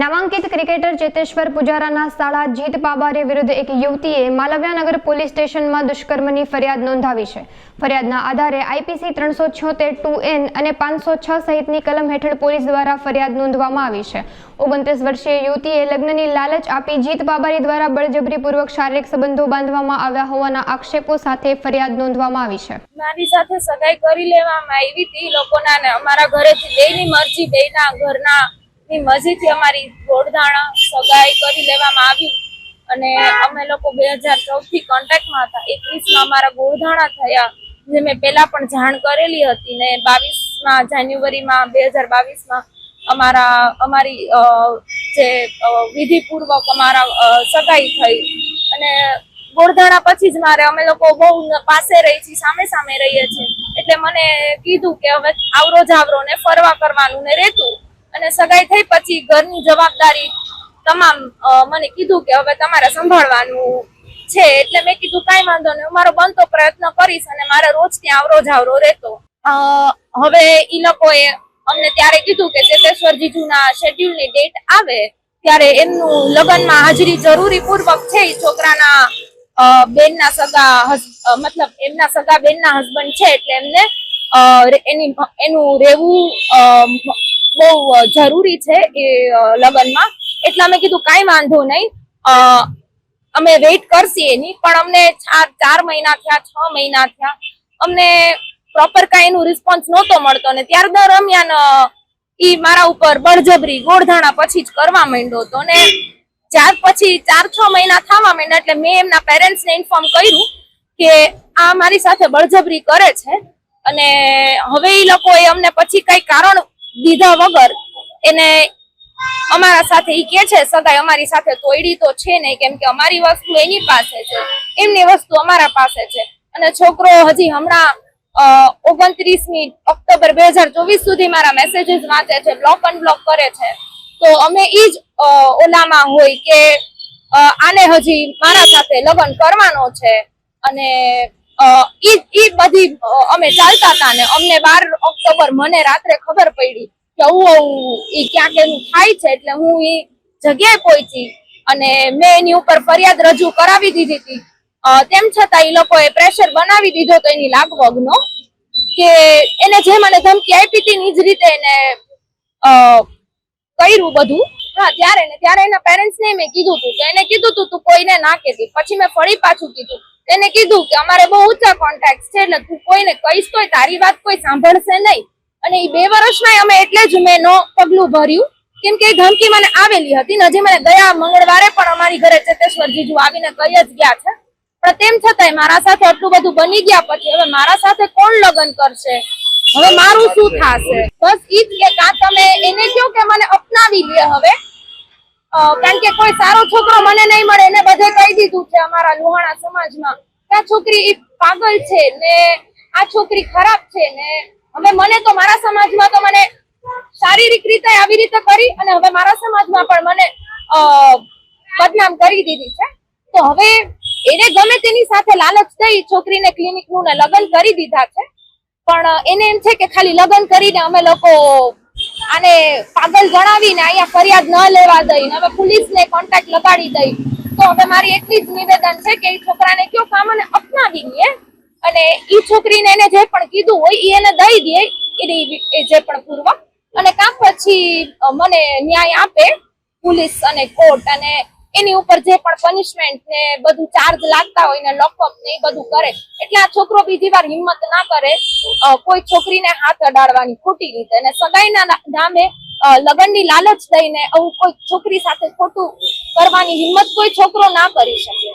નામાંકિત ક્રિકેટર ચેતેશ્વર પુજારાના સાળા જીત પાબારે વિરુદ્ધ એક યુવતીએ માલવ્યાનગર પોલીસ સ્ટેશનમાં દુષ્કર્મની ફરિયાદ નોંધાવી છે. ફરિયાદના આધારે આઈપીસી ત્રણસો છોતેર ટુ એન અને પાંચસો છ સહિતની કલમ હેઠળ પોલીસ દ્વારા ફરિયાદ નોંધવામાં આવી છે. ઓગણત્રીસ વર્ષીય યુવતીએ લગ્નની લાલચ આપી જીત બાબારી દ્વારા બળજબરીપૂર્વક શારીરિક સંબંધો બાંધવામાં આવ્યા હોવાના આક્ષેપો સાથે ફરિયાદ નોંધવામાં આવી છે. મારી સાથે સગાઈ કરી લેવામાં આવી હતી. લોકોના અમારા ઘરેથી બેની મરજી, બેયના ઘરના ની મસ્જિદથી અમારી ગોળધાણા સગાઈ કરી લેવામાં આવી અને અમે લોકો બે હજાર ચૌદથી કોન્ટેક્ટમાં હતા. એકવીસમાં અમારા ગોળધાણા થયા, જે મેં પહેલાં પણ જાણ કરેલી હતી ને બાવીસમાં જાન્યુઆરીમાં, બે હજાર બાવીસમાં અમારા, અમારી જે વિધિપૂર્વક અમારા સગાઈ થઈ. અને ગોળધાણા પછી જ મારે અમે લોકો બહુ પાસે રહી છીએ, સામે સામે રહીએ છીએ. એટલે મને કીધું કે હવે આવરો જાવરો ને ફરવા કરવાનું ને રહેતું અને સગાઈ થઈ પછી ઘરની જવાબદારી તમામ મને કીધું કે હવે તમારે સંભાળવાનું છે એટલે મેં કીધું કાંઈ વાંધો નહીં, હું મારો બનતો પ્રયત્ન કરીશ અને મારે રોજ ત્યાં આવરો જાવરો રહેતો હવે એ લોકોએ અમને ત્યારે કીધું કે ચેતેશ્વર જીજુના શેડ્યુલની ડેટ આવે ત્યારે એમનું લગ્નમાં હાજરી જરૂરી પૂર્વક છે છોકરાના બેનના સગા મતલબ એમના સગા બેનના હસબન્ડ છે એટલે એમને એની એનું રહેવું બહુ જરૂરી છે એ લગ્નમાં. એટલે અમે કીધું, કાંઈ વાંધો નહીં. અમે વેઇટ કરશી એની, પણ અમને ચાર ચાર મહિના થયા, છ મહિના થયા. અમને પ્રોપર કાંઈ એનું રિસ્પોન્સ નહોતો મળતો ને ત્યાર દરમિયાન એ મારા ઉપર બળજબરી, ગોળધાણા પછી જ કરવા માંડ્યો હતો ને ત્યાર પછી ચાર, છ મહિના થવા માંડ્યા એટલે મેં એમના પેરેન્ટ્સને ઇન્ફોર્મ કર્યું કે આ મારી સાથે બળજબરી કરે છે. અને હવે એ લોકોએ અમને પછી કઈ કારણ દીધા વગર એને અમારા સાથે ઈ કે છે સદાય અમારી સાથે તોયડી તો છે નહીં, કેમ કે અમારી વસ્તુ એની પાસે છે. એમની વસ્તુ અમારા પાસે છે. અને છોકરો હજી હમણાં ઓગણત્રીસમી ઓક્ટોબર બે હજાર ચોવીસ સુધી મારા મેસેજીસ વાંચે છે બ્લોક અનબ્લોક કરે છે. તો અમે ઈ જ ઓલામાં હોય કે આને હજી મારા સાથે લગ્ન કરવાનો છે. અને ઈ બધી અમે ચાલતા હતા ને અમને બાર ઓક્ટોબર મને રાત્રે ખબર પડી કે ઈ ક્યાંક એનું થાય છે એટલે હું ઈ જગ્યાએ પહોંચી અને મેં એની ઉપર ફરિયાદ રજૂ કરાવી દીધી હતી. તેમ છતાં એ લોકોએ પ્રેશર બનાવી દીધો તો એની લાગવગનો કે એને જે મને ધમકી આપી હતી ની જ રીતે એને કર્યું બધું. હા, ત્યારે ને ત્યારે એના પેરેન્ટ્સ ને મેં કીધું હતું તો એને કીધું હતું તું કોઈને ના કહેતી. પછી મેં ફરી પાછું કીધું એને કીધું કે અમારે બહુ ઊંચા કોન્ટેક્ટ છે એટલે તું કોઈને કહીશ તો તારી વાત કોઈ સાંભળશે નહીં. અને એ બે વર્ષમાં અમે એટલે જ મેં નો પગલું ભર્યું. કેમ કે ધમકી મને આવેલી હતી ને હજી મને ગયા મંગળવારે પણ અમારી ઘરે ચેતેશ્વર જીજુ આવીને કહી જ ગયા છે. પણ તેમ છતાંય મારા સાથે આટલું બધું બની ગયા પછી હવે મારા સાથે કોણ લગ્ન કરશે? હવે મારું શું થશે? બસ ઈ કે કાં તમે એને કહો કે મને અપનાવી લે હવે? કારણ કે કોઈ સારો છોકરો મને નહીં મળે, એને બધે કહી દીધું છે અમારા લુહાણા સમાજમાં કે આ છોકરી એ પાગલ છે ને આ છોકરી ખરાબ છે ને હવે મને તો મારા સમાજમાં તો મને શારીરિક રીતે આવી રીતે કરી અને હવે મારા સમાજમાં પણ મને બદનામ કરી દીધી છે. તો હવે એને ગમે તેની સાથે લાલચ થઈ છોકરીને ક્લિનિકનું ને લગ્ન કરી દીધા છે. પણ એને એમ છે કે ખાલી લગ્ન કરીને અમે લોકો આને પાગલ ગણાવીને અહીંયા ફરિયાદ ન લેવા દઈ. હવે પોલીસને કોન્ટેક્ટ લગાડી દઈ. તો હવે મારી એટલી જ નિવેદન છે કે એ છોકરાને કયો કામ અને અપનાવી લે અને એ છોકરીને એને જે પણ કીધું હોય એ એને દઈ દે. એ જે પણ પૂર્વક અને કામ પછી મને ન્યાય આપે પોલીસ અને કોર્ટ અને એની ઉપર જે પણ પનિશમેન્ટ ને બધું ચાર્જ લાગતા હોય ને લોકઅપ ને એ બધું કરે. એટલે આ છોકરો બીજી વાર હિંમત ના કરે કોઈ છોકરીને હાથ અડાડવાની ખોટી રીતે. અને સગાઈના નામે લગ્નની લાલચ દઈને આવું કોઈ છોકરી સાથે ખોટું કરવાની હિંમત કોઈ છોકરો ના કરી શકે.